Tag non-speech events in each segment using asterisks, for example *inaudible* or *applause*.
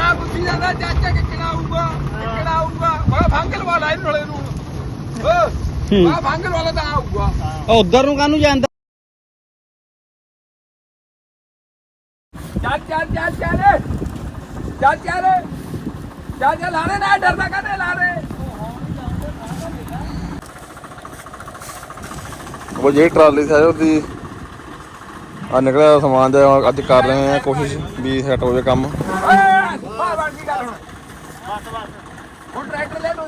ਮੁੰਡਾ ਪੁੱਛੀ ਜਾਂਦਾ ਚਾਚਾ ਕਿੱਕਣਾ ਆਊਗਾ ਕਿੱਕਣਾ ਆਊਗਾ ਮੈਂ ਫੰਗਲ ਵਾਲਾ ਇਹਨੂੰ ਨਲੇ ਨੂੰ। ਓ ਮੈਂ ਫੰਗਲ ਵਾਲਾ ਤਾਂ ਆਊਗਾ। ਉਹ ਉਧਰ ਨੂੰ ਕਾਹਨੂੰ ਜਾਂਦਾ? ਚੱਲ ਚੱਲ ਚੱਲ ਚੱਲ। ਚੱਲ ਚੱਲ। ਚੱਲ ਚੱਲ ਲਾਣੇ ਨਾ ਡਰਦਾ ਕਦੇ ਲਾਣੇ ਉਹ ਜਿਹੜੀ ਟਰਾਲੀ ਸੀ ਉਹਦੀ ਆ ਨਿਕਲਿਆ ਸਮਾਨ ਜਿਹਾ ਅੱਜ ਕਰ ਰਹੇ ਆ ਕੋਸ਼ਿਸ਼ ਵੀ ਸੈੱਟ ਹੋ ਜਾਵੇ ਕੰਮ ਓਏ ਆ ਬਣ ਗਈ ਗੱਲ ਹੁਣ ਹੁਣ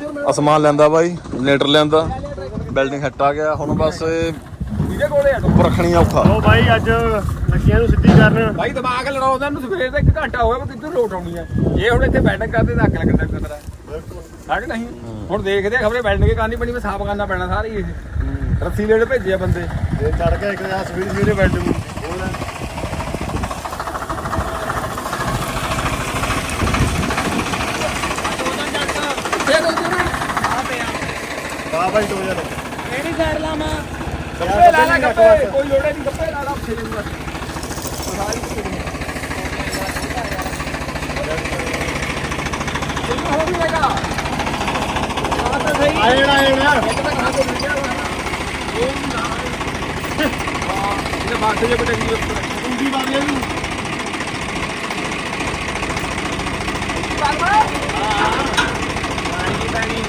ਟਰੈਕਟਰ ਲੈ ਲੋ ਹੁਣ ਆ ਸਮਾਨ ਲੈਂਦਾ ਬਾਈ ਜਨਰੇਟਰ ਲੈਂਦਾ ਬਿਲਡਿੰਗ ਸੈੱਟ ਆ ਗਿਆ ਹੁਣ ਬਸ ਇਹ ਇਹਦੇ ਕੋਲੇ ਆ। ਉੱਪਰ ਰੱਖਣੀ ਔਖਾ। ਉਹ ਬਾਈ ਅੱਜ ਲੱਗਿਆ ਨੂੰ ਸਿੱਧੀ ਕਰਨ। ਭਾਈ ਦਿਮਾਗ ਲੜਾਉਂਦਾ ਨੂੰ ਸਵੇਰ ਦਾ 1 ਘੰਟਾ ਹੋ ਗਿਆ ਮੈਂ ਕਿੱਧਰ ਲੋਟ ਆਉਣੀ ਆ? ਇਹ ਹੁਣ ਇੱਥੇ ਬੈਠਕ ਕਰਦੇ ਤਾਂ ਅੱਗ ਲੱਗਦਾ ਕਿਤਰਾ ਹੈ ਕਿ ਨਹੀਂ? ਹੁਣ ਦੇਖਦੇ ਆ ਖਬਰੇ ਬੈਠਣ ਕੇ ਕਾਨੀ ਬਣੀ ਮੈਂ ਸਾਫ਼ ਕਰਨਾ ਪੈਣਾ ਸਾਰੀ ਇਹ। ਰੱਸੀ ਲੈਣ ਭੇਜਿਆ ਬੰਦੇ। ਤੇ ਚੜ ਕੇ ਇੱਕ ਆ ਸਵੇਰੇ ਸਵੇਰੇ ਨੂੰ ਭਾਈ 2000 ਕਿਹੜੀ ਸਾਈਡ ਲਾਵਾਂ? ਗੱਪੇ ਲਾ ਲਾ ਗੱਪੇ। ਕੋਈ ਲੋੜੇ ਨਹੀਂ ਗੱਪੇ ਲਾ ਲਾ ਫੇਰੇ ਨੂੰ ਸਾਰੀ ਫੇਰੇ ਹੋ ਵੀ ਲਗਾ ਆ ਤਾਂ ਸਹੀ। ਆਏਣਾ ਆਏਣਾ ਇੱਕ ਤਾਂ ਖਾ ਤੋਂ ਲੱਗਿਆ ਹੋਣਾ ਇਹ ਨਾ ਹਾਂ। ਇਹਨੇ ਬਾਕਸ ਜੇ ਬਟੇ ਕੀ ਹੁੰਦੀ ਬਾਰੀ ਇਹਨੂੰ? ਪਾਪਾ ਹਾਂ। ਪਾਣੀ ਪਾਣੀ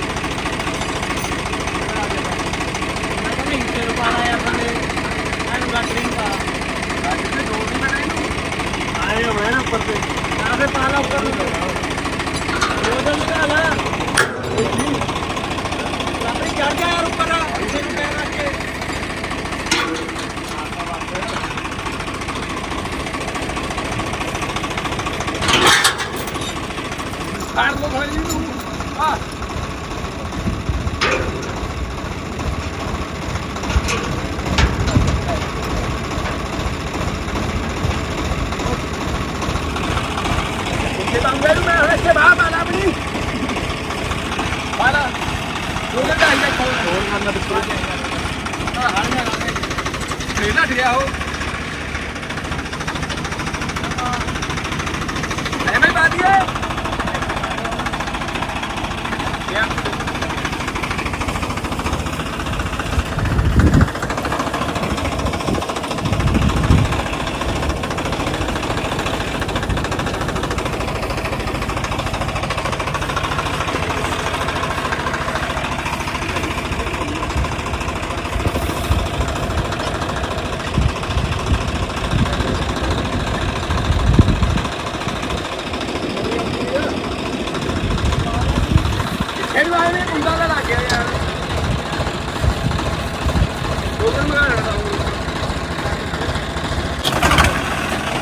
तीनशे रुपयाला आहे आपले आणि बॅटरिंगला अरे भैर पडते अरे पाला पडून वज़न झाला रात्री चार चार रुपयाला ऐंशी रुपयाला कार तो भरी हाँ।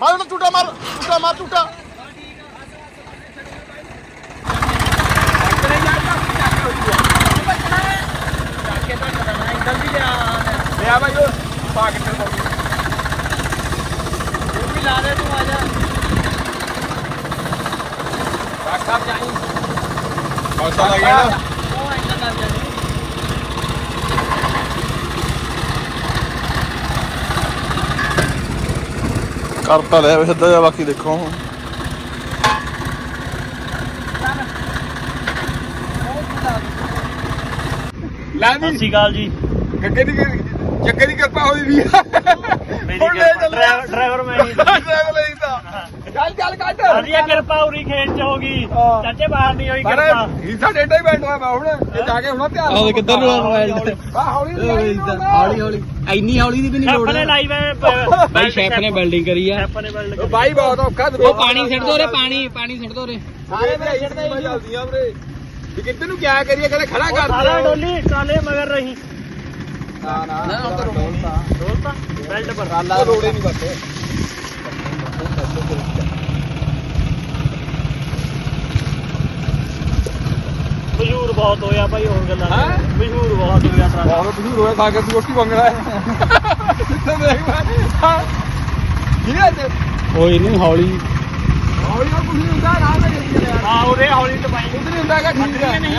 ਮਾਰ ਉਹਨੂੰ ਝੂਟਾ ਮਾਰ ਝੂਟਾ ਮਾਰ ਝੂਟਾ ਲਿਆ ਭਾਈ ਉਹ ਪਾ ਕੇ ਚੱਲ ਉਹ ਵੀ ਲਾ ਦੇ ਤੂੰ ਆ ਜਾ। ਡਾਕਟਰ ਸਾਹਿਬ ਜਾਈ। ਪੈਸਾ ਲੱਗ ਗਿਆ ਨਾ ਉਹ ਇੰਨਾ ਲੱਗ ਜਾਣੀ ਕਰਤਾ ਲਿਆ ਵੇ ਸਿੱਧਾ ਜਿਹਾ ਬਾਕੀ ਦੇਖੋ ਹੁਣ। ਲੈ ਸਤਿ ਵੀ ਸ਼੍ਰੀ ਅਕਾਲ ਜੀ। ਗੱਗੇ ਦੀ ਜੱਗੇ ਦੀ ਕਿਰਪਾ ਹੋਈ ਵੀ ਮੇਰੀ ਹੁਣ ਲੈ ਚੱਲ ਡਰਾਈਵਰ ਡਰਾਈਵਰ ਮੈਂ ਹੀ ਡਰਾਈਵਰ ਲਈ ਤਾਂ ਵਧੀਆ ਕਿਰਪਾ ਉਰੀ ਖੇਤ ਚ ਹੋ ਗਈ। ਹਾਂ। ਚਾਚੇ ਬਾਹਰ ਨਹੀਂ ਹੋਈ ਪਰ ਕਿਰਪਾ। ਹਿੱਸਾ ਡੇਡਾ ਹੀ ਬੈਠਾ ਹੋਇਆ ਹੁਣ ਇਹ ਜਾ ਕੇ ਹੁਣ ਧਿਆਨ ਆਹ ਕਿੱਧਰ ਨੂੰ ਆ ਮੋਬਾਈਲ ਆ ਹੌਲੀ ਹੌਲੀ ਹੌਲੀ ਹੌਲੀ। ਇੰਨੀ ਹੌਲੀ ਦੀ ਵੀ ਨਹੀਂ ਲੋੜ ਨੇ। ਬਾਈ ਸ਼ੈਫ ਨੇ ਬਿਲਡਿੰਗ ਕਰੀ ਆ। ਸ਼ੈਫ ਨੇ ਬਿਲਡ ਬਾਈ ਬਹੁਤ ਔਖਾ ਉਹ ਪਾਣੀ ਸਿੱਟ ਦੋ ਰੇ ਪਾਣੀ ਪਾਣੀ ਸਿੱਟ ਦੋ ਰੇ ਸਾਰੇ ਵੀਰੇ ਛੱਡਦੇ ਹੀ ਚੱਲਦੀਆਂ ਵੀਰੇ ਵੀ ਕਿੱਧਰ ਨੂੰ ਕਿਆ ਕਰੀਏ ਕਦੇ ਖੜਾ ਕਰ। ਸਾਰਾ ਡੋਲੀ ਟਰਾਲੇ ਮਗਰ ਰਹੀ। ਨਾ ਨਾ ਨਾ, ਤਾਂ। ਡੋਲਤਾ। ਬੈਲਟ ਪਰ। ਰਾਲਾ ਰੋੜੇ ਨਹੀਂ ਬੱਤੇ ਬਹੁਤ ਹੋਇਆ ਭਾਈ ਹੋਰ ਗੱਲਾਂ ਹੈਂ? ਮਸ਼ਹੂਰ ਬਹੁਤ ਹੋਇਆ ਟਰਾਲਾ ਬਹੁਤ ਮਸ਼ਹੂਰ ਹੋਇਆ ਸਾਗਰ ਦੀ ਰੋਟੀ ਮੰਗਣਾ ਹੈ ਦੇਖ ਮੈਂ ਠੀਕ ਹੈ ਤੇ ਕੋਈ ਨਹੀਂ ਹੌਲੀ। ਹੌਲੀ ਕੁਝ ਨਹੀਂ ਹੁੰਦਾ ਰਾਹ ਤੇ ਚੱਲੀ ਜਾ ਹਾਂ ਉਹਦੇ ਹੌਲੀ ਟਪਾਈ ਕੁਝ ਨਹੀਂ ਹੁੰਦਾ ਹੈਗਾ ਠੀਕ ਹੈ। ਨਹੀਂ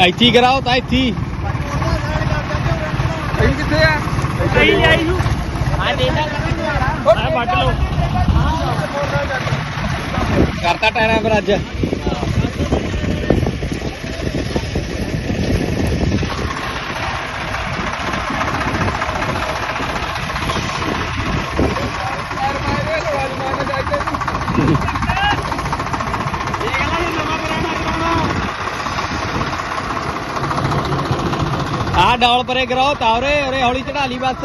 ਇੱਥੇ ਹੀ ਕਰਾਓ ਤਾਂ ਇੱਥੇ ਹੀ। ਅਸੀਂ ਕਿੱਥੇ ਆ? ਕਈ ਆਈ ਨੂੰ ਹਾਂ ਦੇਦਾ ਆ ਵੱਟ ਲਓ। ਕਰਤਾ ਟਾਇਰਾਂ ਪਰ ਅੱਜ ਪੈਰ ਮਾਰੇ ਲਵਾਜ ਮਾਰਨਾ ਚਾਹੀਦਾ ਆ ਡੌਲ ਪਰੇ ਕਰਾਓ ਤਾਵਰੇ ਅਰੇ ਹੌਲੀ ਚੜਾ ਲਈ ਬਸ।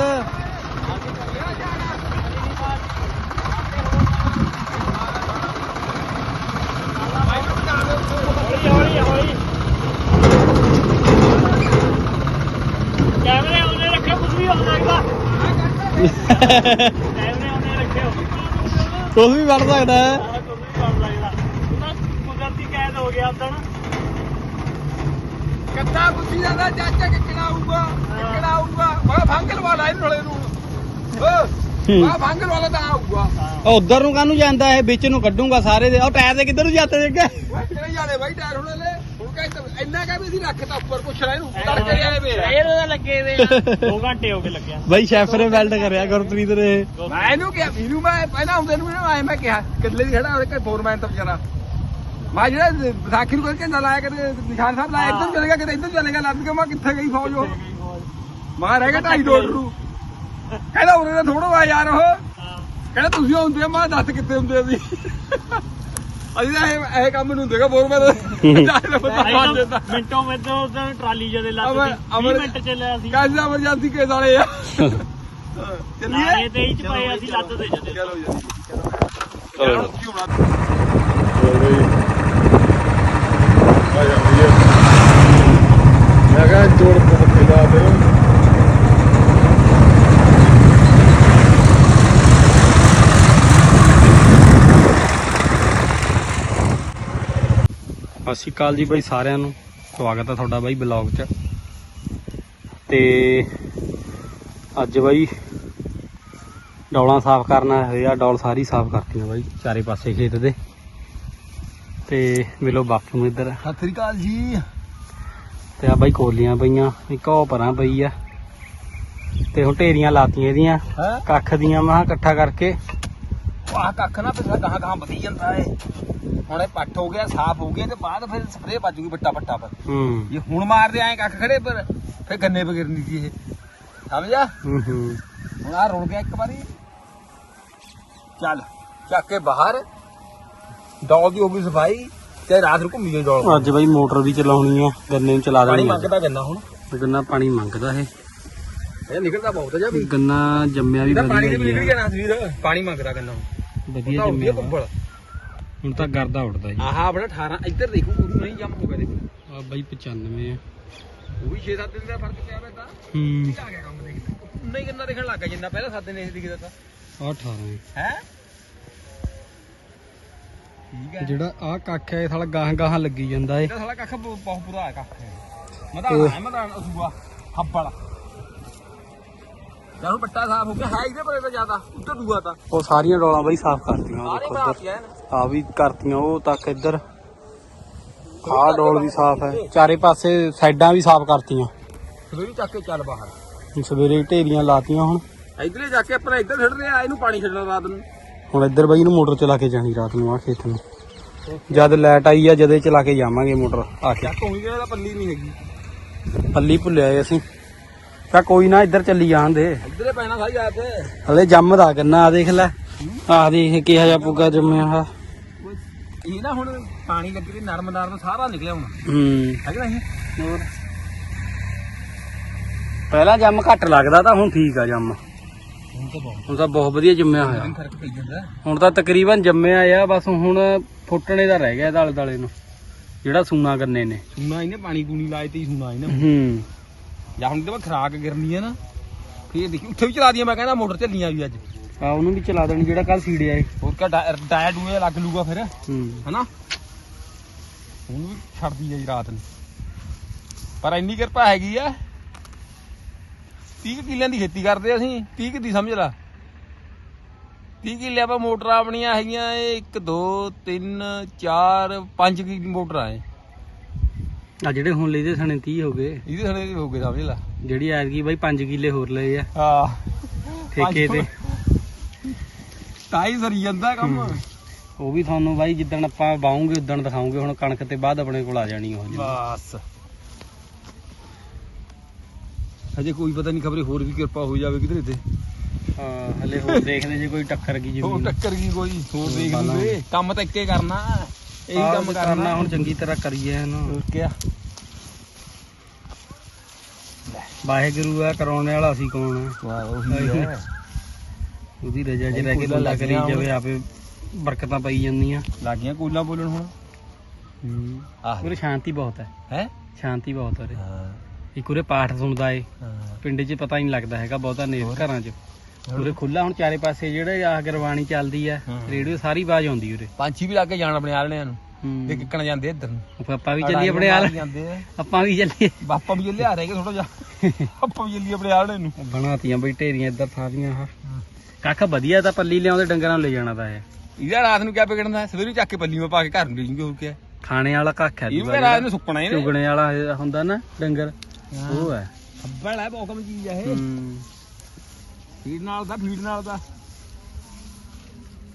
ਕੈਮਰੇ ਉਹਨੇ ਰੱਖਿਆ ਕੁਝ ਵੀ ਹੋ ਸਕਦਾ। *laughs* ਕੈਮਰੇ ਉਹਨੇ ਰੱਖਿਆ ਕੁਝ ਵੀ ਬਣ ਸਕਦਾ ਹੈ ਸਾਰਾ ਕੁਝ ਵੀ ਬਣ ਲੱਗਦਾ ਉਹਦਾ ਕੁਦਰਤੀ ਕੈਦ ਹੋ ਗਿਆ ਉਦੋਂ ਕੱਤਾ ਪੁੱਛੀ ਜਾਂਦਾ ਚਾਚਾ ਕਿੱਕਣਾ ਆਊਗਾ ਕਿੱਕਣਾ ਆਊਗਾ? ਮੈਂ ਫੰਗਲ ਵਾਲਾ ਇਹਨੂੰ ਨਾਲੇ ਨੂੰ ਮੈਂ ਫੰਗਲ ਵਾਲਾ ਤਾਂ ਆਊਗਾ। ਉਹ ਉਧਰ ਨੂੰ ਕਾਹਨੂੰ ਜਾਂਦਾ ਇਹ? ਵਿੱਚ ਨੂੰ ਕੱਢੂਗਾ ਸਾਰੇ ਦੇ। ਉਹ ਟਾਇਰ ਦੇ ਕਿੱਧਰ ਨੂੰ ਜਾਂਦੇ ਜੱਗੇ ਕਿਹੜੇ ਜਾਣੇ ਬਾਈ ਟਾਇਰ ਹੁਣ ਲੈ ਹੁਣ ਕਹੇ ਇੰਨਾ ਕਾ ਵੀ ਅਸੀਂ ਰੱਖਤਾ ਉੱਪਰ ਪੁੱਛ ਲੈ ਇਹਨੂੰ। ਤੜਕੇ ਆਏ ਵੇ ਫੇਰ ਉਹਦਾ ਲੱਗੇ ਵੇ 2 ਘੰਟੇ ਹੋ ਗਏ ਲੱਗਿਆ। ਬਾਈ ਸ਼ੈਫ ਨੇ ਵੈਲਡ ਕਰਿਆ ਗੁਰਪ੍ਰੀਤ ਨੇ। ਮੈਂ ਇਹਨੂੰ ਕਿਹਾ ਵੀਰੂ ਮੈਂ ਪਹਿਲਾਂ ਆਉਂਦੇ ਨੂੰ ਇਹਨੂੰ ਆਏ ਮੈਂ ਕਿਹਾ ਕਿੱਲੇ ਦੀ ਖੜਾ ਉਹਦੇ ਕੋਲ ਫੋਰਮੈਨ ਤਾਂ ਵਿਚਾਰਾ। ਮੈਂ ਜਿਹੜਾ ਵਿਸਾਖੀ ਨੂੰ ਕੋਈ ਘੰਟਾ ਲਾਇਆ ਕਦੇ ਨਿਸ਼ਾਨ ਸਾਹਿਬ ਲਾਇਆ ਇੱਧਰ ਚਲੇਗਾ ਕਿਤੇ ਇੱਧਰ ਚਲੇਗਾ ਲੱਗ ਕੇ ਮੈਂ ਕਿੱਥੇ ਗਈ ਫੌਜ ਉਹ? ਮੈਂ ਰਹਿ ਗਿਆ ਢਾਈ ਡੋਲਰ ਨੂੰ। ਕਹਿੰਦਾ ਉਰੇ ਦਾ ਥੋੜੋ ਆ ਯਾਰ ਉਹ। ਕਹਿੰਦਾ ਤੁਸੀਂ ਹੁੰਦੇ ਆ ਮੈਂ ਦੱਸ ਕਿੱਥੇ ਹੁੰਦੇ ਸੀ ਅਸੀਂ ਤਾਂ ਇਹ ਇਹ ਕੰਮ ਨੂੰ ਹੁੰਦੇਗਾ *laughs* ਦਾ ਲੱਗ ਜਾਂਦਾ ਮਿੰਟੋ ਮਿੰਟੋ ਉਦੋਂ ਟਰਾਲੀ ਜਦੇ ਲੱਗ ਅਮਰ- ਗਈ ਅਮਰ- 20 ਮਿੰਟ ਚੱਲਿਆ ਸੀ। ਕਾਜੀ ਦਾ ਐਮਰਜੈਂਸੀ ਕੇਸ ਵਾਲੇ ਆ। ਚੱਲੀਏ? ਨਾਲੇ ਤੇ ਹੀ ਚ ਪਏ ਅਸੀਂ ਲੱਤ ਦੇ ਜਦੇ। ਚਲੋ ਜੀ। ਚਲੋ। ਚਲੋ ਮੈਂ ਕਿਹਾ ਜੋੜ ਸਤਿ ਸ਼੍ਰੀ ਅਕਾਲ ਜੀ ਬਾਈ ਸਾਰਿਆਂ ਨੂੰ। ਸਵਾਗਤ ਹੈ ਤੁਹਾਡਾ ਬਾਈ ਬਲੌਗ 'ਚ। ਤੇ ਅੱਜ ਬਾਈ ਡੌਲਾਂ ਸਾਫ਼ ਕਰਨਾ ਹੋਇਆ ਡੌਲ ਸਾਰੀ ਸਾਫ਼ ਕਰਤੀਆਂ ਬਾਈ ਚਾਰੇ ਪਾਸੇ ਖੇਤ ਦੇ। ਤੇ ਮਿਲੋ ਬਾਪੂ ਨੂੰ ਇੱਧਰ। ਸਤਿ ਸ੍ਰੀ ਅਕਾਲ ਜੀ। ਤੇ ਆ ਬਾਈ ਕੋਲੀਆਂ ਪਈਆਂ ਇੱਕ ਉਹ ਪਰਾਂ ਪਈ ਆ। ਤੇ ਹੁਣ ਢੇਰੀਆਂ ਲਾਤੀਆਂ ਇਹਦੀਆਂ ਹੈ? ਕੱਖ ਦੀਆਂ ਮੈਂ ਕਿਹਾ ਇਕੱਠਾ ਕਰਕੇ। ਵਾਹ ਕੱਖ ਨਾ ਪਿਛਲਾ ਗਾਹਾਂ ਗਾਹਾਂ ਵਧੀ ਜਾਂਦਾ ਏ। ਹੁਣ ਇਹ ਪੱਟ ਹੋ ਗਿਆ ਸਾਫ਼ ਹੋ ਗਿਆ ਤੇ ਬਾਅਦ ਫਿਰ ਸਪਰੇਅ ਵੱਜੂਗੀ ਬੱਟਾ ਬੱਟਾ ਪਰ। ਹੂੰ। ਜੇ ਹੁਣ ਮਾਰਦੇ ਆਏ ਕੱਖ ਖੜੇ ਪਰ ਫਿਰ ਗੰਨੇ ਬਗਿਰਨੀ ਸੀ ਇਹ। ਸਮਝਿਆ? ਹੂੰ ਹੂੰ। ਹੁਣ ਆ ਰੁੜ ਗਿਆ ਇੱਕ ਵਾਰੀ। ਚੱਲ ਚੱਕ ਕੇ ਬਾਹਰ। ਡੌਲ ਦੀ ਹੋ ਗਈ ਸਫ਼ਾਈ। ਤੇ ਰਾਤ ਨੂੰ ਘੁੰਮੀ ਜਾਈ ਡੌਲ ਅੱਜ ਬਾਈ ਮੋਟਰ ਵੀ ਚਲਾਉਣੀ ਆ ਗੰਨੇ ਨੂੰ ਚਲਾ ਪਾਣੀ ਦੇਣੀ ਅੱਜ ਮੰਗਦਾ ਗੰਨਾ ਹੁਣ? ਗੰਨਾ ਪਾਣੀ ਮੰਗਦਾ ਇਹ। ਇਹ ਨਿਕਲਦਾ ਬਹੁਤ ਜਾ ਵੀ? ਗੰਨਾ ਜੰਮਿਆ ਵੀ ਇਹਦਾ ਪਾਣੀ ਦੇ ਵੀ ਵਧੀਆ ਨਿਕਲ ਹੀ ਆ। ਨਾ ਸਰੀਰ। ਪਾਣੀ ਮੰਗਦਾ ਗੰਨਾ ਵਧੀਆ ਉਹਦਾ ਜੰਮਿਆ ਉੱਡਿਆ ਵਾ। ਕੁੰਬਲ। ਹੁਣ ਤਾਂ ਗਰਦਾ ਉੱਡਦਾ ਜੀ। ਆਹ ਆਪਣਾ 18 ਇੱਧਰ ਦੇਖੋ ਪੂਰੀ ਨਹੀਂ ਜੰਮ ਹੋ ਗਿਆ ਦੇਖੋ। ਆ ਬਾਈ 95 ਆ। ਉਹ ਵੀ 6-7 ਦਿਨ ਦਾ ਫ਼ਰਕ ਪਿਆ ਵੇ ਤਾਂ ਹੂੰ। ਆ ਗਿਆ ਕੰਮ ਦੇਖ ਨਹੀਂ ਗੰਨਾ ਦੇਖਣ ਲੱਗ ਗਿਆ ਜਿੰਨਾ ਪਹਿਲਾਂ 7 ਦਿਨ ਇਹ ਦਿਖਦਾ ਤਾਂ। ਆ 18 ਆ। ਹੈ ਠੀਕ ਹੈ? ਜਿਹੜਾ ਆ ਕੱਖ ਹੈ ਇਹ ਸਾਲਾ ਗਾਹਾਂ ਗਾਹਾਂ ਲੱਗੀ ਜਾਂਦਾ ਏ। ਇਹਦਾ ਸਾਲਾ ਕੱਖ ਬ- ਬਹੁਤ ਬੁਰਾ ਹੈ ਕੱਖ ਮਦਾਨ ਹੈ ਮਦਾਨ ਅਸੂਆ ਹੱਬਲ ਜਦੋਂ ਬੱਟਾ ਸਾਫ਼ ਹੋ ਗਿਆ ਹੈ ਇਹਦੇ ਪਰੇ ਤਾਂ ਜ਼ਿਆਦਾ ਉੱਧਰ ਦੂਆ ਤਾਂ। ਉਹ ਸਾਰੀਆਂ ਡੋਲਾਂ ਬਾਈ ਸਾਫ਼ ਕਰਤੀਆਂ ਉਹ ਸਾਰੇ ਦੇਖੋ ਇੱਧਰ। ਆ ਵੀ ਕਰਤੀਆਂ ਉਹ ਤੱਕ ਇੱਧਰ। ਆਹ ਡੋਲ ਵੀ ਸਾਫ਼ ਹੈ। ਚਾਰੇ ਪਾਸੇ ਸਾਈਡਾਂ ਵੀ ਸਾਫ਼ ਕਰਤੀਆਂ। ਸਵੇਰੇ ਚੱਕ ਕੇ ਚੱਲ ਬਾਹਰ। ਸਵੇਰੇ ਢੇਰੀਆਂ ਲਾਤੀਆਂ ਹੁਣ। ਇਧਰੇ ਜਾ ਕੇ ਆਪਣਾ ਇੱਧਰ ਛੱਡ ਰਿਹਾ ਇਹਨੂੰ ਪਾਣੀ ਛੱਡਣਾ ਰਾਤ ਨੂੰ। ਹੁਣ ਇੱਧਰ ਬਾਈ ਨੂੰ ਮੋਟਰ ਚਲਾ ਕੇ ਜਾਣੀ ਰਾਤ ਨੂੰ ਆ ਖੇਤ ਨੂੰ। ਜਦ ਲਾਈਟ ਆਈ ਆ ਜਦੇ ਚਲਾ ਕੇ ਜਾਵਾਂਗੇ ਮੋਟਰ ਆ ਕੇ। ਜਿਹੜਾ ਪੱਲੀ ਨਹੀਂ ਹੈਗੀ। ਪੱਲੀ ਭੁੱਲਿਆ ਅਸੀਂ। ਤਾਂ ਕੋਈ ਨਾ ਇੱਧਰ ਚੱਲੀ ਜਾਣ ਦੇ। ਇੱਧਰੇ ਪੈਣਾ ਸਾਈ ਆ ਤੇ ਹਲੇ ਜੰਮਦਾ ਗੰਨਾ ਆ ਦੇਖ ਲੈ। ਆ ਦੇਖ ਕਿਹਾ ਜਿਹਾ ਪੁੱਗਾ ਜੰਮਿਆ ਆ। ਇਹ ਨਾ ਹੁਣ ਪਾਣੀ ਲੱਗੇ ਤੇ ਨਰਮ ਨਰਮ ਸਾਰਾ ਨਿਕਲਿਆ ਹੁਣ। ਹੂੰ। ਹੈ ਕਿ ਨਹੀਂ? ਹੋਰ। ਪਹਿਲਾਂ ਜੰਮ ਘੱਟ ਲੱਗਦਾ ਤਾਂ ਹੁਣ ਠੀਕ ਆ ਜੰਮ। ਹੁਣ ਤਾਂ ਬਹੁਤ ਵਧੀਆ ਜੰਮਿਆ ਹੋਇਆ। ਫ਼ਰਕ ਪਈ ਜਾਂਦਾ। ਹੁਣ ਤਾਂ ਤਕਰੀਬਨ ਜੰਮਿਆ ਆ ਬਸ ਹੁਣ ਫੁੱਟਣੇ ਦਾ ਰਹਿ ਗਿਆ ਦਾਲੇ ਦਾਲੇ ਨੂੰ ਜਿਹੜਾ ਸੂਣਾ ਕਰਨੇ ਨੇ। ਸੁਣਾ ਇਹਨੇ ਪਾਣੀ ਪੂਣੀ ਲਾਏ ਤੇ ਹੀ ਸੁਣਾ ਇਹਨੇ। ਹੂੰ। ਜਾਂ ਹੁਣ ਤੇ ਮੈਂ ਖਰਾਕ ਗਿਰਨੀ ਹੈ ਨਾ ਫੇਰ ਦੇਖੀ ਉੱਥੇ ਵੀ ਚਲਾ ਦਈਏ ਮੈਂ ਕਹਿੰਦਾ ਮੋਟਰ ਚੱਲੀਆਂ ਵੀ ਅੱਜ। ਆ ਉਹਨੂੰ ਵੀ ਚਲਾ ਦੇਣੀ ਜਿਹੜਾ ਕੱਲ ਸੀੜਿਆ ਏ। ਹੋਰ ਕਾ ਟਾਇਰ ਡੂਏ ਲੱਗ ਲੂਗਾ ਫਿਰ। ਹੂੰ। ਹਨਾ? ਹੁਣ ਵੀ ਛੱਡਦੀ ਆ ਜੀ ਰਾਤ ਨੂੰ। ਪਰ ਇੰਨੀ ਕਿਰਪਾ ਹੈਗੀ ਆ 30 ਕਿੱਲਿਆਂ ਦੀ ਖੇਤੀ ਕਰਦੇ ਅਸੀਂ 30 ਕਿ ਦੀ ਸਮਝ ਲਾ। 30 ਕਿੱਲੇ ਆਪਾਂ ਮੋਟਰਾਂ ਆਪਣੀਆਂ ਹੈਗੀਆਂ 1 2 3 4 5 ਕੀ ਮੋਟਰਾਂ ਐ ਆ ਜਿਹੜੇ ਹੁਣ ਲਈਦੇ ਸਣੇ 30 ਹੋ ਗਏ। ਇਹਦੇ ਥੜੇ ਹੋ ਗਏ ਸਮਝ ਲਾ। ਜਿਹੜੀ ਐਤਕੀ ਬਾਈ 5 ਕਿੱਲੇ ਹੋਰ ਲਏ ਆ। ਹਾਂ। ਠੇਕੇ ਤੇ। ਤਾਈ ਸਰੀ ਜਾਂਦਾ ਕੰਮ। ਉਹ ਵੀ ਤੁਹਾਨੂੰ ਬਾਈ ਜਿੱਦਣ ਆਪਾਂ ਵਾਉਂਗੇ ਉਦਣ ਦਿਖਾਉਂਗੇ ਹੁਣ ਕਣਕ ਤੇ ਬਾਅਦ ਆਪਣੇ ਕੋਲ ਆ ਜਾਣੀ ਉਹ। ਜੀ ਬਸ। ਹਜੇ ਕੋਈ ਪਤਾ ਨਹੀਂ ਖਬਰੇ ਹੋਰ ਵੀ ਕਿਰਪਾ ਹੋ ਜਾਵੇ ਕਿਧਰੇ ਤੇ। ਹਾਂ ਹਲੇ ਹੋਰ ਦੇਖਦੇ ਜੇ ਕੋਈ ਟੱਕਰ ਗਈ ਹੋਰ ਜ਼ਮੀਨ ਟੱਕਰ ਗਈ ਕੋਈ ਹੋਰ ਦੇਖ। ਲੂਗੇ। ਕੰਮ ਤਾਂ ਇੱਕੇ ਕਰਨਾ ਇਹੀ ਆਹ ਕੰਮ ਕਰਨਾ। ਹੁਣ ਚੰਗੀ ਤਰ੍ਹਾਂ ਕਰੀਏ ਇਹਨੂੰ ਕਿਆ। ਵਾਹਿਗੁਰੂ ਆ ਕਰਾਉਣੇ ਵਾਲਾ ਅਸੀਂ ਕੌਣ ਆ? ਵਾਹ ਉਹੀ ਹੈ। ਉਹਦੀ ਰਜਾ 'ਚ ਰਹਿ ਕੇ ਬੰਦਾ ਲੱਗ ਕਰੀ ਗਈਆਂ ਜਾਵੇ ਆਪੇ ਬਰਕਤਾਂ ਪਈ ਜਾਂਦੀਆਂ। ਲੱਗੀਆਂ ਕੂਲਾਂ ਬੋਲਣ ਹੁਣ। ਹੂੰ। ਆਹ। ਉਰੇ ਸ਼ਾਂਤੀ ਬਹੁਤ ਹੈ। ਹੈ? ਸ਼ਾਂਤੀ ਬਹੁਤ ਹਾਂ। ਇੱਕ ਉਰੇ ਪਾਠ ਸੁਣਦਾ ਏ। ਹਾਂ। ਪਿੰਡ 'ਚ ਪਤਾ ਹੀ ਨਹੀਂ ਲੱਗਦਾ ਹੈਗਾ ਬਹੁਤਾ ਨੇਰ ਘਰਾਂ 'ਚ। ਉਰੇ ਖੁੱਲਾ ਹੁਣ ਚਾਰੇ ਪਾਸੇ ਜਿਹੜੇ ਆ ਗੁਰਬਾਣੀ ਚੱਲਦੀ ਆ ਹਾਂ। ਰੇਡੀਓ ਸਾਰੀ ਆਵਾਜ਼ ਆਉਂਦੀ ਉਰੇ। ਪੰਛੀ ਵੀ ਲਾ ਕੇ ਜਾਣ ਆਪਣੇ ਆਲਣਿਆਂ ਨੂੰ। ਹੂੰ। ਤੇ ਕਿੱਕਣ ਜਾਂਦੇ ਇੱਧਰ ਨੂੰ। ਆਪਾਂ ਵੀ ਚੱਲੀਏ ਆਪਣੇ ਹਾਲ ਜਾਂਦੇ ਆ। ਆਪਾਂ ਵੀ ਚੱਲੀਏ। ਬਾਪਾ ਵੀ ਲਿਆ ਰਹੇ ਥੋੜਾ ਜਿਹਾ। ਆਪਾਂ ਵੀ *laughs* ਚੱਲੀ ਆਪਣੇ ਆਲਣੇ ਨੂੰ। ਬਣਾਤੀਆਂ ਬਈ ਢੇਰੀਆਂ ਇੱਧਰ ਸਾਰੀਆਂ ਆਹ। ਕੱਖ ਵਧੀਆ ਤਾਂ ਪੱਲੀ ਲਿਆਉਂਦੇ ਡੰਗਰਾਂ ਨੂੰ ਲੈ ਜਾਣਾ ਤਾਂ ਇਹ। ਇਹਦਾ ਰਾਤ ਨੂੰ ਕਿਆ ਵਿਗੜਨਾ? ਸਵੇਰੇ ਚੱਕ ਕੇ ਪੱਲੀ ਮੇ ਪਾ ਕੇ ਘਰ ਨੂੰ ਲੈ ਜੂਗੇ ਹੋਰ ਕਿਆ। ਖਾਣੇ ਵਾਲਾ ਕੱਖ ਹੈ ਇਹ ਦੂਆ ਰਾਤ ਨੂੰ ਸੁੱਕਣਾ ਇਹਨੇ ਚੁਗਣੇ ਵਾਲਾ ਇਹ ਹੁੰਦਾ ਨਾ ਡੰਗਰ। ਉਹ ਹੈ। ਖੱਬਲ ਹੈ ਬਹੁਤ ਕਮ ਚੀਜ਼ ਹੈ ਇਹ। ਹੂੰ। ਫੀਡ ਨਾਲ ਦਾ ਫੀਡ ਨਾਲ ਦਾ।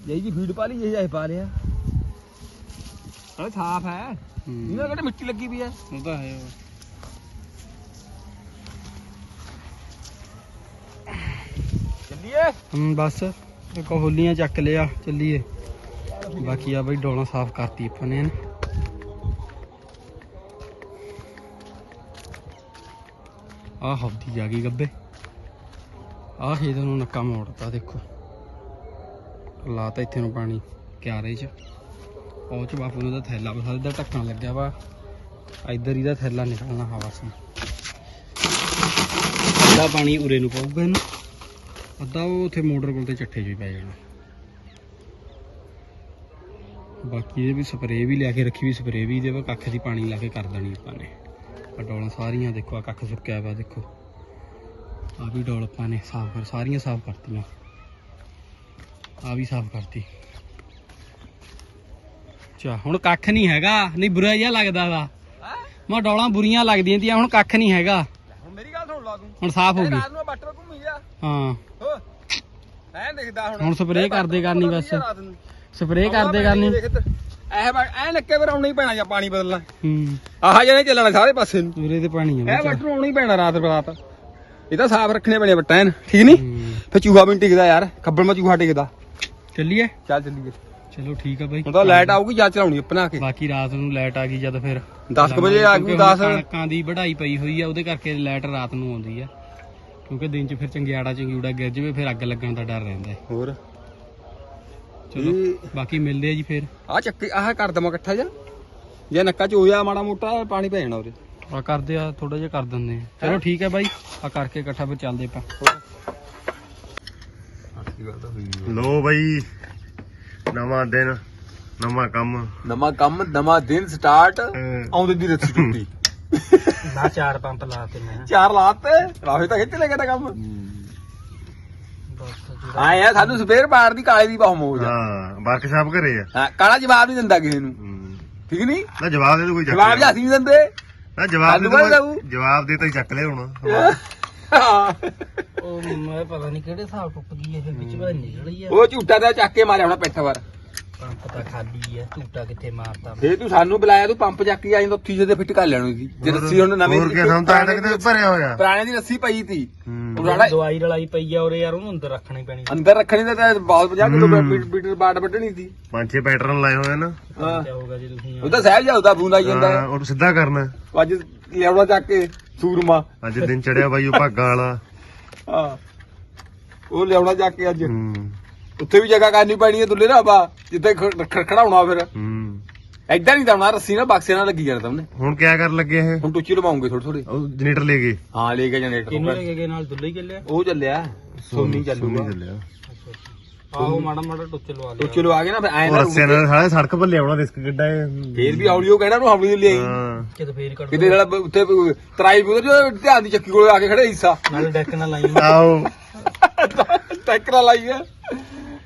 ਜਿਹੀ ਜੀ ਫੀਡ ਪਾ ਲਈ ਜਿਹੀ ਪਾ ਲਿਆ। ਹਲੇ ਸਾਫ਼ ਹੈ। ਇਹਨਾਂ ਕਿਹੜੇ ਮਿੱਟੀ ਲੱਗੀ ਵੀ ਹੈ। ਉਹ ਤਾਂ ਹੈ। ਚੱਲੀਏ। ਹੂੰ ਬਸ। ਇੱਕ ਹੋਲੀਆਂ ਚੱਕ ਲਿਆ ਚੱਲੀਏ। ਬਾਕੀ ਆ ਬਈ ਡੋਲਾਂ ਸਾਫ਼ ਕਰਤੀ ਆਪਾਂ ਨੇ। ਆਹ ਹੌਦੀ ਜਾ ਗਈ ਗੱਬੇ। ਆ ਖੇਤ ਨੂੰ ਨੱਕਾ ਮੋੜਤਾ, ਦੇਖੋ। ਲਾਤਾ ਇੱਥੇ ਨੂੰ ਪਾਣੀ ਕਿਆਰੇ 'ਚ। ਉਹ ਚ ਬਾਪੂ ਨੂੰ ਤਾਂ ਥੈਲਾ ਬਸਾ ਦਾ ਢੱਕਣ ਲੱਗਿਆ ਵਾ। ਇੱਧਰ ਹੀ ਦਾ ਥੈਲਾ ਨਿਕਲਣਾ ਹਵਾ ਸੀ ਅੱਧਾ ਪਾਣੀ ਉਰੇ ਨੂੰ ਪਊਗਾ ਇਹਨੂੰ। ਅੱਧਾ ਉਹ ਉੱਥੇ ਮੋਟਰ ਕੋਲ ਤੇ ਚੱਠੇ 'ਚ ਹੀ ਪੈ ਜਾਣਾ। ਬਾਕੀ ਇਹ ਵੀ ਸਪਰੇਅ ਵੀ ਲਿਆ ਕੇ ਰੱਖੀ, ਵੀ ਸਪਰੇਅ ਵੀ ਇਹਦੇ ਵਾ, ਕੱਖ ਦੀ ਪਾਣੀ ਲਾ ਕੇ ਕਰ ਦੇਣੀ ਆਪਾਂ ਨੇ। ਆ ਡੋਲਾਂ ਸਾਰੀਆਂ ਦੇਖੋ ਆ ਕੱਖ ਸੁੱਕਿਆ ਵਾ ਦੇਖੋ। ਆ ਵੀ ਡੋਲ ਆਪਾਂ ਨੇ ਸਾਫ਼ ਕਰ ਸਾਰੀਆਂ ਸਾਫ਼ ਕਰਤੀਆਂ। ਆ ਵੀ ਸਾਫ਼ ਕਰਤੀ। ਚਾ ਹੁਣ ਕੱਖ ਨਹੀਂ ਹੈਗਾ। ਨਹੀਂ ਬੁਰਾ ਜਿਹਾ ਲੱਗਦਾ ਵਾ। ਮੈਂ ਡੋਲਾਂ ਬੁਰੀਆਂ ਲੱਗਦੀਆਂ ਤੀਆਂ ਹੁਣ ਕੱਖ ਨਹੀਂ ਹੈਗਾ। ਹੁਣ ਮੇਰੀ ਗੱਲ ਸੁਣ ਲਾ ਤੂੰ। ਹੁਣ ਸਾਫ਼ ਹੋ ਗਈ। ਰਾਤ ਨੂੰ ਬੱਟਰ ਘੁੰਮੀ ਜਾ ਹਾਂ। ਹੋ। ਐ ਦਿਖਦਾ ਹੁਣ। ਹੁਣ ਬੱਟਰ ਕਰਦੇ ਕਰਨੀ ਬਸ। ਸਪਰੇਅ ਕਰਦੇ ਕਰਨੀ। ਐ ਐ ਨੱਕੇ ਪਰ ਆਉਣਾ ਹੀ ਪੈਣਾ ਜਾਂ ਪਾਣੀ ਬਦਲਣਾ। ਹੂੰ। ਆਹ ਜਿਹਨੇ ਚੱਲਣਾ ਸਾਰੇ ਪਾਸੇ ਨੂੰ। ਉਰੇ ਤੇ ਪਾਣੀ ਆ ਇਹ ਵਿੱਚ। ਬੱਟਰ ਆਉਣਾ ਹੀ ਪੈਣਾ ਰਾਤ ਬਰਾਤ। ਇਹ ਤਾਂ ਸਾਫ਼ ਰੱਖਣੇ ਪੈਣੇ ਐਨ ਠੀਕ ਨਹੀਂ। ਫੇ ਚੂਹਾ ਵੀ ਨੀ ਟਿਕਦਾ ਯਾਰ ਖੱਬਲ ਮਾ ਚੂਹਾ ਟਿਕਦਾ। ਚੱਲੀਏ? ਚੱਲ ਚੱਲੀਏ। ਚਲੋ ਠੀਕ ਆ ਬਾਈ। ਹੁਣ ਤਾਂ ਲਾਈਟ ਆਊਗੀ ਜਾਂ ਚਲਾਉਣੀ ਆਪਣਾ ਕੇ। ਬਾਕੀ ਰਾਤ ਨੂੰ ਲਾਈਟ ਆ ਗਈ ਜਦ ਫਿਰ। 10 ਵਜੇ ਆ ਗਈ ਕਿਉਂਕਿ ਹੁਣ 10 ਕਣਕਾਂ ਦੀ ਵਢਾਈ ਪਈ ਹੋਈ ਆ ਉਹਦੇ ਕਰਕੇ ਲਾਈਟ ਰਾਤ ਨੂੰ ਆਉਂਦੀ ਆ। ਕਿਉਂਕਿ ਦਿਨ 'ਚ ਫਿਰ ਚੰਗਿਆੜਾ ਚੰਗਿਊੜਾ ਗਿਰ ਜਾਵੇ ਫਿਰ ਅੱਗ ਲੱਗਣ ਦਾ ਡਰ ਰਹਿੰਦਾ। ਹੈ। ਹੋਰ? ਚਲੋ ਬਾਕੀ ਮਿਲਦੇ ਆ ਜੀ ਫਿਰ। ਆ ਚੱਕੇ ਆਹ ਕਰ ਦਮਾ ਇਕੱਠਾ ਜਾ ਜੇ ਨੱਕਾ ਚ ਹੋਇਆ ਮਾੜਾ ਮੋਟਾ ਪਾਣੀ ਪੈ ਜਾਣਾ ਉਰੇ। ਆ ਕਰਦੇ ਆ ਥੋੜਾ ਜਿਹਾ ਕਰ ਦਿੰਦੇ ਆ। ਚਲੋ ਠੀਕ ਹੈ ਬਾਈ ਆ ਕਰਕੇ ਇਕੱਠਾ ਫਿਰ ਚੱਲਦੇ ਆਪਾਂ। ਲੋ ਬਈ ਨਵਾਂ ਦਿਨ ਨਵਾਂ ਕੰਮ। ਨਵਾਂ ਕੰਮ ਨਵਾਂ ਦਿਨ ਸਟਾਰਟ ਆਉਂਦੇ ਦੀ ਰੱਸੀ ਟੁੱਟੀ। ਨਾ ਚਾਰ ਪੰਪ ਲਾਤੇ ਮੈਂ। ਚਾਰ ਲਾਤੇ ਰਾਹੇ ਤਾਂ ਖਿੱਚ ਲੈ ਗਿਆ ਤਾਂ ਕੰਮ। ਆਏ ਆ ਸਾਨੂੰ ਸਪੇਅਰ ਪਾਰ ਦੀ ਕਾਲੇ ਦੀ ਬਹੁਤ ਮੋਜ ਆ। ਹਾਂ ਵਰਕਸ਼ਾਪ ਘਰੇ ਆ। ਹਾਂ ਕਾਲਾ ਜਵਾਬ ਨਹੀਂ ਦਿੰਦਾ ਕਿਸੇ ਨੂੰ। ਹੂੰ। ਠੀਕ ਨਹੀਂ? ਨਾ ਜਵਾਬ ਦੇ ਤੂੰ ਕੋਈ ਚੱਕ ਜਵਾਬ ਲਿਆ। ਜਾਸੀ ਨਹੀਂ ਦਿੰਦੇ। ਨਾ ਜਵਾਬ ਦੇ ਸਾਨੂੰ ਤੂੰ ਬਾਅਦ ਜਵਾਬ ਦੇ ਤਾਂ ਚੱਕ ਲਿਆ ਹੁਣ। ਉਹ ਮੈਂ ਪਤਾ ਨਹੀਂ ਕਿਹੜੇ ਹਿਸਾਬ ਟੁੱਟ ਗਈ ਇਹ ਵਿੱਚ ਪਤਾ ਨਿਕਲੀ ਆ। ਉਹ ਝੂਟਾ ਦਾ ਚੱਕ ਕੇ ਮਾਰਿਆ ਹੋਣਾ ਪਿੱਠ ਪਰ ਪੰਪ ਤਾਂ ਖਾਲੀ ਆ ਝੂਟਾ ਕਿੱਥੇ ਮਾਰਤਾ ਫੇਰ ਤੂੰ ਸਾਨੂੰ ਬੁਲਾਇਆ ਤੂੰ ਪੰਪ ਚੱਕ ਕੇ ਆਈ ਤਾਂ ਉੱਥੀ ਜਿਹਦੇ ਫਿੱਟ ਕਰ ਲੈਣੀ ਸੀ। ਜੇ ਰੱਸੀ ਹੁਣ ਨਵੇਂ ਹੋਰ ਕੀ ਸਾਨੂੰ ਤਾਂ ਐਂ ਕਿਤੇ ਭਰਿਆ ਹੋਇਆ। ਪੁਰਾਣੇ ਦੀ ਰੱਸੀ ਪਈ ਸੀ। ਹੂੰ। ਉਹ ਸਾਡਾ ਦਵਾਈ ਰਲਾਈ ਪਈ ਆ ਉਰੇ ਯਾਰ ਉਹਨੂੰ ਅੰਦਰ ਰੱਖਣੀ ਪੈਣੀ ਅੰਦਰ ਰੱਖਣੀ ਤਾਂ ਤਾਂ ਬਹੁਤ 50 ਕਿਲੋ ਮੀਟਰ ਬਾੜ ਵੱਢਣੀ ਸੀ। ਪੰਜ ਛੇ ਪੈਟਰਨ ਲਾਏ ਹੋਏ ਨਾ। ਜੇ ਤੁਸੀਂ ਉਹ ਤਾਂ ਸਹਿਜ ਜਾਉਦਾ ਫੋਨ ਆਈ ਜਾਂਦਾ। ਹਾਂ, ਉਹ ਸਿੱਧਾ ਕਰਨਾ। ਅੱਜ ਲਿਆਉਣਾ ਚੱਕ ਕੇ ਸੂਰਮਾ। ਅੱਜ ਦਿਨ ਚੜਿਆ ਬਾਈ ਉਹ ਭਾਗਾਂ ਵਾਲਾ। ਹਾਂ। ਉਹ ਲਿਆਉਣਾ ਚੱਕ ਕੇ ਅੱਜ। ਹੂੰ। ਉੱਥੇ ਵੀ ਜਗ੍ਹਾ ਕਰਨੀ ਪੈਣੀ ਹੈ ਦੁੱਲੇ ਰਾਬਾ ਜਿੱਥੇ ਖ- ਖ- ਖੜਾਉਣਾ ਫਿਰ। ਹੂੰ। ਐਦਾਂ ਨਹੀਂ ਦਉਣਾ ਰੱਸੀ ਨਾਲ ਬਕਸੇ ਨਾਲ ਲੱਗੀ ਜਾਣਾ ਤੁਮਨੇ ਹੁਣ ਕਿਆ ਕਰਨ ਲੱਗੇ ਇਹ? ਹੁਣ ਟੁੱਚੀ ਲਵਾਉਂਗੇ ਥੋੜੀ ਥੋੜੀ ਉਹ ਜਨਰੇਟਰ ਲੈ ਗਏ। ਹਾਂ ਲੈ ਕੇ ਕਿੰਨੇ ਜਨਰੇਟਰ ਲੈ ਕੇ ਗਏ ਨਾਲ? ਦੁੱਲੇ ਹੀ ਚੱਲਿਆ? ਉਹ ਚੱਲਿਆ ਸੋਨੀ ਚੱਲੂਗਾ। ਚੱਲਿਆ। ਆਹੋ ਮਾੜਾ ਮਾੜਾ ਟੁੱਚ ਲਵਾ ਲਿਆ। ਚਲੋ ਆ ਗਏ ਨਾ ਫਿਰ ਐਂ ਉਹ ਨਾ ਰੱਸੇ ਨਾਲ ਸਾਲੇ ਸੜਕ ਪਰ ਲਿਆਉਣਾ ਰਿਸਕ ਕਿੱਡਾ ਹੈ ਫੇਰ ਵੀ ਹੌਲੀ ਉਹ ਕਹਿਣਾ ਨੂੰ ਹੌਲੀ ਲਈ ਹਾਂ। ਕਿਤੇ ਫੇਰ ਕੱਢ ਕਿਤੇ ਜਿਹੜਾ ਉੱਥੇ ਤਰਾਈ ਉਧਰ ਧਿਆਨ ਦੀ ਚੱਕੀ ਕੋਲ ਆ ਕੇ ਖੜੇ ਹਿੱਸਾ। ਨਾਲ ਡੈਕ ਨਾਲ ਲਾਈ। ਆਓ ਟੈਕਰਾ ਲਾਈ ਹੈ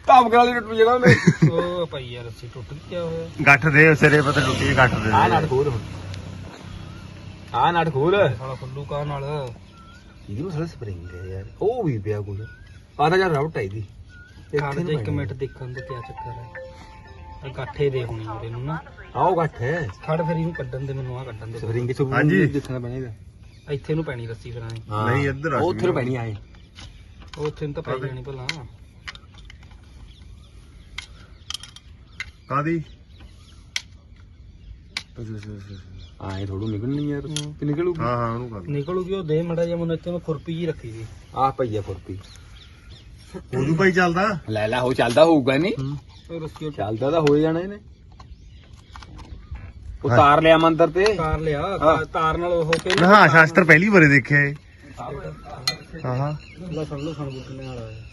ਧਮਕ ਵਾਲੀ ਟੁੱਟ ਜਿਹੜਾ ਉਹਨੇ। ਉਹ ਪਈ ਯਾਰ ਰੱਸੀ ਟੁੱਟ ਗਈ ਕਿਆ ਹੋਇਆ ਗੱਠ ਦੇ ਸਿਰੇ ਪਤਾ ਟੁੱਟੀ ਗੱਠ ਦੇ। ਆ ਨਾਟ ਖੋਲ ਹੁਣ। ਆ ਨਾਟ ਖੋਲ। ਸਾਲਾ ਫੁੱਲੂ ਕਾ ਨਾਲ। ਇਹਦੀ ਮਸਲਾ ਸਪਰਿੰਗ ਹੈ ਯਾਰ। ਉਹ ਵੀ ਪਿਆ ਕੋਲ। ਆ ਤਾਂ ਯਾਰ ਰਾਊਟ ਆਈ ਦੀ ਖੜ ਜਾ ਇੱਕ ਮਿੰਟ ਦੇਖਣ ਦੇ ਕਿਆ ਚੱਕਰ ਹੈ। ਆ ਗੱਠੇ ਦੇ ਹੋਣੀ ਵੀਰੇ ਨੂੰ ਨਾ। ਆਓ ਗੱਠ ਹੈ। ਖੜ ਫਿਰ ਇਹਨੂੰ ਕੱਢਣ ਦੇ ਮੈਨੂੰ ਆ ਕੱਢਣ ਦੇ। ਸਪਰਿੰਗ ਚ ਹਾਂਜੀ। ਦੇਖਣਾ ਬਣੇਗਾ ਇੱਥੇ ਨੂੰ ਪੈਣੀ ਰੱਸੀ ਫਿਰ ਐਂ। ਨਹੀਂ, ਇੱਧਰ ਆ ਉਹ ਉੱਥੇ ਨੂੰ ਪੈਣੀ ਆਏ ਉਹ ਉੱਥੇ ਨੂੰ ਤਾਂ ਪੈ ਜਾਣੀ ਭਲਾ। ਕਾਦੀ? ਆਏ ਥੋੜੂ ਨਿਕਲਣੀ ਯਾਰ ਤੇ ਨਿਕਲੂਗੀ। ਹਾਂ ਹਾਂ ਉਹਨੂੰ ਕਰ ਨਿਕਲੂਗੀ ਉਹ ਦੇ ਮੜਾ ਜਿਹਾ ਮੈਨੂੰ ਇੱਥੇ ਮੈਂ ਖੁਰਪੀ ਜੀ ਰੱਖੀ ਸੀ। ਆ ਪਈਆ ਫੁਰਪੀ ਉਹਨੂੰ ਭਾਈ ਚੱਲਦਾ? ਲੈ ਲੈ ਹੋ ਚੱਲਦਾ ਹੋਊਗਾ ਨਹੀਂ ਚੱਲਦਾ ਤਾਂ ਹੋ ਜਾਣਾ ਇਹਨੇ। ਉਤਾਰ ਲਿਆ ਮੰਦਰ ਤੇ। ਤਾਰ ਲਿਆ ਹਾਂ। ਤਾਰ- ਨਾਲ ਉਹ ਹੋ ਕੇ ਨਾ ਹਾਂ ਸ਼ਾਸਤਰ ਪਹਿਲੀ ਵਾਰੇ ਦੇਖਿਆ ਏ ਹਾਂ ਹਾਂ। ਲਸਣ ਲਸਣ ਬੁੱਟਣੇ ਵਾਲਾ ਹੈ।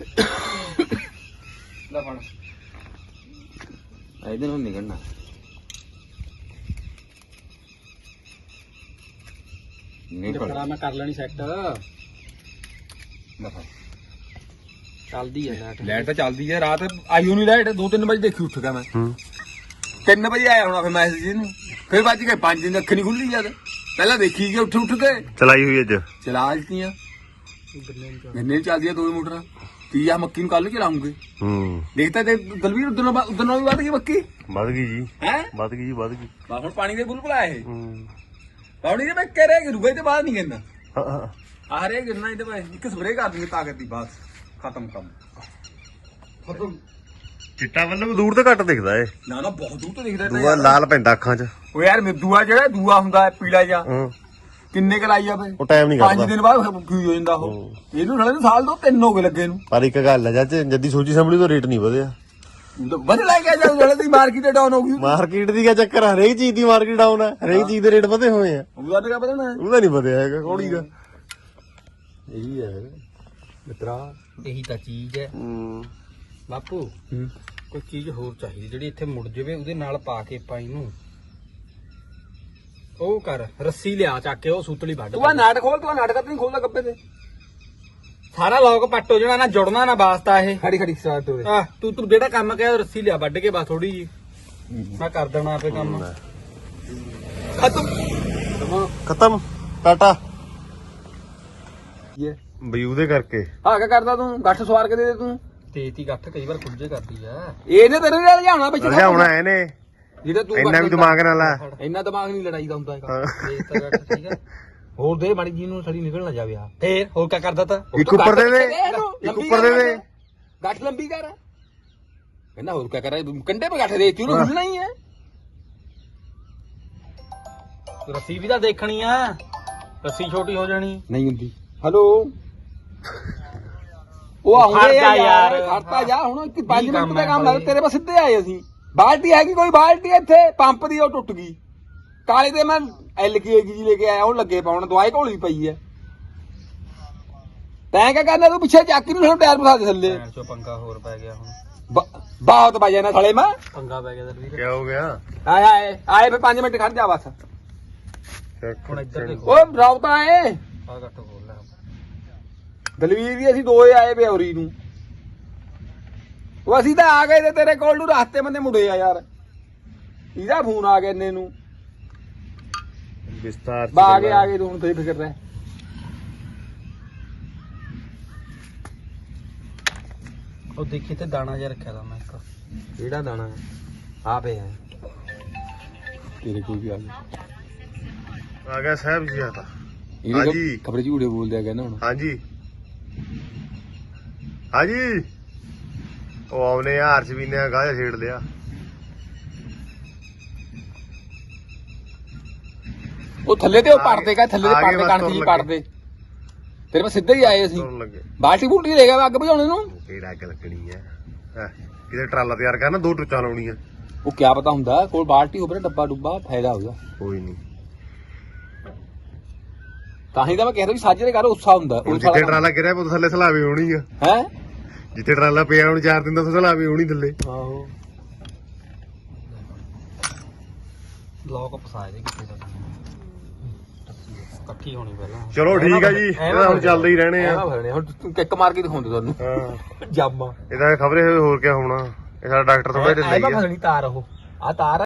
*coughs* ਲੈ ਫੜ। ਇਹਦੇ ਨੂੰ ਨਿਕਲਣਾ ਨਿਕਲ ਖੜਾ ਮੈਂ ਕਰ ਲੈਣੀ ਸੈੱਟ ਲੈ ਫੜ। ਚੱਲਦੀ ਹੈ ਲਾਈਟ ਲਾਈਟ ਤਾਂ ਚੱਲਦੀ ਹੈ ਰਾਤ ਆਈ ਨਹੀਂ ਲਾਈਟ 2-3 ਵਜੇ ਦੇਖੀ ਉੱਠ ਗਿਆ ਮੈਂ। ਹੂੰ। 3 ਵਜੇ ਆਇਆ ਹੋਣਾ ਫਿਰ ਮੈਸੇਜ ਇਹਨੂੰ। ਫਿਰ ਵੱਜ ਕੇ 5 ਦਿਨ ਅੱਖ ਨਹੀਂ ਖੁੱਲੀ ਜਦ। ਪਹਿਲਾਂ ਦੇਖੀ ਕਿ ਉੱਠ ਉੱਠ ਕੇ। ਚਲਾਈ ਹੋਈ ਅੱਜ। ਚਲਾ ਦਿੱਤੀਆਂ। ਗੰਨੇ ਨੂੰ ਗੰਨੇ ਚੱਲਦੀਆਂ ਦੋ ਮੋਟਰਾਂ। ਕੀ ਆ ਮੱਕੀ ਨੂੰ ਕੱਲ ਨੂੰ ਚਲਾਉਂਗੇ ਹੂੰ। ਦੇਖਤਾ ਤੇ ਦਲਵੀਰ ਉਦੋਂ ਉਦੋਂ ਵੀ ਵੱਧ ਗਈ ਮੱਕੀ। ਵੱਧ ਗਈ ਜੀ। ਹੈ? ਵੱਧ ਗਈ ਜੀ ਵੱਧ ਗਈ। ਬਾ ਹੁਣ ਪਾਣੀ ਦੇ ਬੁਲਬੁਲ ਆਏ ਇਹ। ਹੂੰ। ਪਾਣੀ ਦੇ ਮੈਂ ਕਹਿ ਰਿਹਾ ਕਿ ਰੁਗੇ ਤੇ ਬਾਅਦ ਨਹੀਂ ਗਿਰਨਾ। ਹਾਂ, ਹਾਂ। ਆ ਰਹੇ ਗਿਰਨਾ ਇਹਦੇ ਬਾਅਦ ਇੱਕ ਸਪਰੇ ਕਰ ਦੂੰਗੇ ਤਾਕਤ ਦੀ ਬਸ। ਖਤਮ ਕੰਮ। ਖਤਮ। ਚਿੱਟਾ ਵੱਲੋਂ ਦੂਰ ਤੋਂ ਘੱਟ ਦਿਖਦਾ ਏ ਨਾ ਨਾ ਬਹੁਤ ਦੂਰ ਤੋਂ ਦਿਖਦਾ ਦੂਆ। ਲਾਲ ਪੈਂਦਾ ਅੱਖਾਂ 'ਚ। ਉਹ ਯਾਰ ਮੇ ਦੂਆ ਜਿਹੜਾ ਦੂਆ ਹੁੰਦਾ ਹੈ ਪੀਲਾ ਜਿਹਾ। ਹਾਂ। ਕਿੰਨੇ ਕ ਲਾਈ ਆ ਬਈ ਉਹ ਟਾਈਮ ਨਹੀਂ ਕੱਢਦਾ। ਦਿਨ ਬਾਅਦ ਕੀ ਹੋ ਜਾਂਦਾ ਉਹ? ਇਹਨੂੰ ਨਾਲੇ ਨੂੰ ਸਾਲ ਦੋ ਤਿੰਨ ਹੋ ਗਏ ਲੱਗੇ ਨੂੰ। ਪਰ ਇੱਕ ਗੱਲ ਹੈ ਜੱਜ ਜੱਦੀ ਸੋਚੀ ਸੰਭਲੀ ਤੋਂ ਰੇਟ ਨਹੀਂ ਵਧਿਆ। ਵਧ ਲੈ ਗਿਆ ਜਦ ਨਾਲੇ ਦੀ ਮਾਰਕੀਟ ਡਾਊਨ ਹੋ ਗਈ। ਮਾਰਕੀਟ ਦੀ ਕੀ ਚੱਕਰ ਆ? ਹਰੇਕ ਚੀਜ਼ ਦੀ ਮਾਰਕੀਟ ਡਾਊਨ ਹੈ ਹਰੇਕ ਚੀਜ਼ ਦੇ ਰੇਟ ਵਧੇ ਹੋਏ ਆ। ਉਹਦਾ ਤਾਂ ਪਤਾ ਨਾ ਉਹਦਾ ਨਹੀਂ ਵਧਿਆ ਹੈਗਾ ਕੋੜੀ ਦਾ ਇਹੀ ਹੈ ਮਿੱਤਰਾ ਇਹੀ ਤਾਂ ਚੀਜ਼ ਹੈ। ਹੂੰ। ਬਾਪੂ ਕੋਈ ਚੀਜ਼ ਹੋਰ ਚਾਹੀਦੀ ਜਿਹੜੀ ਇੱਥੇ ਮੁੜ ਜਾਵੇ ਉਹਦੇ ਨਾਲ ਪਾ ਕੇ ਆਪਾਂ ਇਹਨੂੰ ਉਹ ਕਰ ਰੱਸੀ ਲਿਆ ਚੱਕ ਕੇ ਉਹ ਸੂਤਲੀ ਵੱਢ ਤੂੰ ਆ ਨਾਟ ਖੋਲ ਤੂੰ ਆ ਨਾਟ ਕਰ ਨਹੀਂ ਖੋਲਦਾ ਗੱਪੇ ਤੇ। ਸਾਰਾ ਲੋਕ ਪੱਟ ਹੋ ਜਾਣਾ ਨਾ ਜੁੜਨਾ ਨਾ ਵਾਸਤਾ ਇਹ। ਖੜੀ ਖੜੀ ਸਟਾਰਟ ਹੋ ਆ ਤੂੰ ਤੂੰ ਜਿਹੜਾ ਕੰਮ ਕਿਹਾ ਉਹ ਰੱਸੀ ਲਿਆ ਵੱਢ ਕੇ ਬਸ ਥੋੜੀ ਜੀ ਮੈਂ ਕਰ ਦੇਣਾ ਆਪੇ ਕੰਮ। ਖਤਮ। ਖਤਮ ਟਾਟਾ। ਇਹ। ਬਈ ਉਹਦੇ ਕਰਕੇ। ਆ ਕੀ ਕਰਦਾ ਤੂੰ? ਗੱਠ ਸਵਾਰ ਕੇ ਦੇ ਦੇ ਤੂੰ। ਤੇਤੀ ਗੱਠ ਕਈ ਵਾਰ ਖੁੱਜੇ ਕਰਦੀ ਆ ਇਹਨੇ ਤੇਰੇ ਨਾਲ ਲਿਆਉਣਾ ਵਿੱਚ ਰਜਾਉਣਾ ਇਹਨੇ। ਜਿਹੜਾ ਤੂੰ ਇੰਨਾ ਵੀ। ਦਿਮਾਗ ਨਾਲ ਆ। ਇੰਨਾ ਦਿਮਾਗ ਨਹੀਂ ਲੜਾਈ ਦਾ ਹੁੰਦਾ ਹੈਗਾ। ਠੀਕ ਹੋਰ ਦੇ ਮਾੜੀ ਜੀ ਨੂੰ ਸੜੀ ਨਿਕਲ ਨਾ ਜਾਵੇ ਆ ਫੇਰ ਹੋਰ ਕੀ ਕਰਦਾ ਤਾ? ਇੱਕ ਉੱਪਰ ਦੇ ਦੇ। ਇੱਕ ਉੱਪਰ ਦੇ ਦੇ। ਗੱਠ ਲੰਬੀ ਕਰ। ਕਹਿੰਦਾ ਹੋਰ ਕੀ ਕਰਾਂ ਕੰਡੇ ਪੇ ਗੱਠ ਦੇ ਤੀ ਉਹਨੂੰ ਖੁੱਲਣਾ ਹੀ ਹੈ। ਰੱਸੀ ਵੀ ਤਾਂ ਦੇਖਣੀ ਆ। ਰੱਸੀ ਛੋਟੀ ਹੋ ਜਾਣੀ। ਨਹੀਂ ਹੁੰਦੀ। ਹੈਲੋ। ਉਹ ਆਉਂਦੇ ਯਾਰ। ਖੜਤਾ ਜਾ ਹੁਣ ਇੱਕ 5 ਕੀ ਮਿੰਟ ਦਾ ਕੰਮ? ਲੱਗ ਤੇਰੇ ਪਾਸ ਸਿੱਧੇ ਆਏ ਅਸੀਂ। ਬਾਲਟੀ ਹੈਗੀ ਕੋਈ ਬਾਲਟੀ ਇੱਥੇ? ਪੰਪ ਦੀ ਉਹ ਟੁੱਟ ਗਈ। ਕਾਲੇ ਤੇ ਮੈਂ ਐਲ ਕੀ ਜੀ ਲੈ ਕੇ ਆਇਆ ਉਹ ਲੱਗੇ ਪਾਉਣ ਦਵਾਈ ਘੋਲੀ ਪਈ ਐ ਤੈਂ ਕਿਆ ਕਰਨਾ ਤੂੰ ਪਿੱਛੇ ਚੱਕ ਨੂੰ ਟਾਇਰ ਫਸਾ ਦੇ ਥੱਲੇ। ਭੈਣ ਚੋ ਪੰਗਾ ਹੋਰ ਪੈ ਗਿਆ ਹੁਣ। ਬ- ਬਹੁਤ ਵਜੇ ਨਾ ਥਲੇ ਮੈਂ। ਪੰਗਾ ਪੈ ਗਿਆ ਦਲਵੀਰ। ਕੀ ਹੋ ਗਿਆ? ਆਏ ਆਏ ਆਏ ਫੇ 5 ਮਿੰਟ ਖੜ ਜਾ ਬਸ। ਹੁਣ ਇੱਧਰ ਦੇਖੋ। ਓਏ ਰੌਤਾ ਏ ਆ ਗੱਠ ਖੋਲ ਲੈ। ਦਲਵੀਰ ਵੀ ਅਸੀਂ ਦੋਏ ਆਏ ਬਿਉਰੀ ਨੂੰ। ਉਹ ਅਸੀਂ ਤਾਂ ਆ ਗਏ ਤੇ ਤੇਰੇ ਕੋਲ ਨੂੰ ਰਸਤੇ ਬੰਦੇ ਮੁੜੇ ਆ ਯਾਰ। ਇਹਦਾ ਫੋਨ ਆ ਗਿਆ ਇੰਨੇ ਨੂੰ। ਵਿਸਤਾਰ ਚ ਬਾ ਆ ਗਏ। ਆ। ਗਏ ਤੂੰ ਹੁਣ ਤੇ ਫਿਕਰ ਰਹਿ। ਉਹ ਦੇਖੀ ਤੇ ਦਾਣਾ ਜਿਹਾ ਰੱਖਿਆ ਦਾ ਮੈਂ ਇੱਕ। ਕਿਹੜਾ ਦਾਣਾ? ਆ ਪਿਆ ਤੇਰੇ ਕੋਲ ਵੀ ਆ ਗਿਆ ਆ ਗਿਆ ਸਾਹਿਬ ਜੀ ਆ ਤਾਂ। ਹਾਂਜੀ। ਖਬਰ ਝੂੜੇ ਬੋਲਦੇ ਆ ਕਹਿੰਦਾ ਹੁਣ। ਹਾਂਜੀ ਹਾਂਜੀ ਉਹ ਆਉਨੇ ਆ ਹਰਸ਼ ਵੀ ਨੇ ਗਾਹ ਛੇੜ ਲਿਆ। ਉਹ ਥੱਲੇ ਤੇ ਉਹ ਪੜਦੇ ਕਾ ਥੱਲੇ ਤੇ ਆ ਗਏ ਪੜਦੇ ਬਸ ਕਣਕ ਜੀ। ਪੜਦੇ ਤੇਰੇ ਪਾਸ ਸਿੱਧੇ ਹੀ ਆਏ ਅਸੀਂ। ਤੁਰਨ ਲੱਗੇ। ਬਾਲਟੀ ਬੂਲਟੀ ਲੈ ਗਿਆ ਅੱਗ ਬੁਝਾਉਣੇ ਨੂੰ? ਕਿਹੜਾ ਅੱਗ ਲੱਗਣੀ ਹੈ ਹੈਂ, ਕਿਤੇ ਟਰਾਲਾ ਤਿਆਰ ਕਰਨਾ ਦੋ ਟੁੱਚਾਂ ਲਾਉਣੀਆਂ। ਉਹ ਕਿਆ ਪਤਾ ਹੁੰਦਾ ਕੋਲ ਬਾਲਟੀ ਹੋਵੇ ਡੱਬਾ ਡੁੱਬਾ ਫਾਇਦਾ ਹੋਊਗਾ। ਕੋਈ ਨਹੀਂ ਤਾਂ ਹੀ ਤਾਂ ਮੈਂ ਕਹਿੰਦਾ ਵੀ ਸਾਜਰੇ ਕਰ ਉਸਾ ਹੁੰਦਾ। ਹੁਣ ਜਿੱਥੇ ਟਰਾਲਾ ਗਿਰਿਆ ਉਹ ਥੱਲੇ ਸਲਾਵੀ ਹੋਣੀ ਆ। ਹੈ? ਜਿੱਥੇ ਟਰਾਲਾ ਪਿਆ ਹੁਣ ਚਾਰ ਦਿਨ ਤੋਂ ਸਲਾਵੀ ਹੋਣੀ ਥੱਲੇ। ਆਹੋ। ਲੋਕ ਫਸਾਏ ਦੇ ਕਿਤੇ ਦਾ ਇਕੱਠੀ ਹੋਣੀ ਪਹਿਲਾਂ। ਚਲੋ ਠੀਕ ਆ ਜੀ ਇਹਦਾ ਹੁਣ ਚੱਲਦੇ ਹੀ ਰਹਿਣੇ ਆ। ਹੁਣ ਤੂੰ ਕਿੱਕ ਮਾਰ ਕੇ ਦਿਖਾਉਂਦੇ ਤੁਹਾਨੂੰ। ਹਾਂ। *laughs* ਜਾਮਾ। ਇਹਦਾ ਖਬਰੇ ਹੋਰ ਕਿਆ ਹੋਣਾ। ਇਹ ਸਾਡਾ ਡਾਕਟਰ ਥੋੜਾ ਢਿੱਲਾ ਐ ਹੀ ਆ। ਫਸਣੀ ਤਾਰ ਉਹ। ਆ ਤਾਰ